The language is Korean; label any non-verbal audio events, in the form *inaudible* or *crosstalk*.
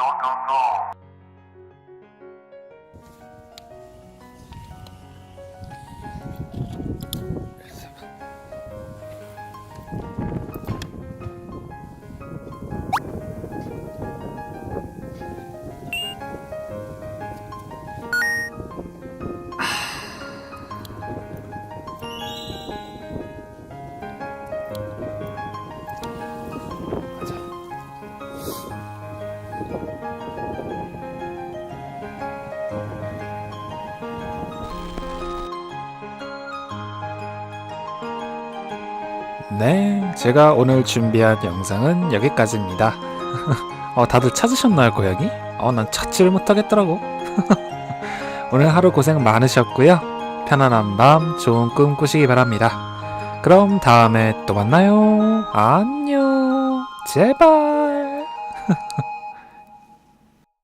No, no, no. Thank 네, 제가 오늘 준비한 영상은 여기까지입니다. *laughs* 어, 다들 찾으셨나요, 고양이? 어, 난 찾지를 못하겠더라고. *laughs* 오늘 하루 고생 많으셨고요. 편안한 밤, 좋은 꿈 꾸시기 바랍니다. 그럼 다음에 또 만나요. 안녕. 제발. *laughs*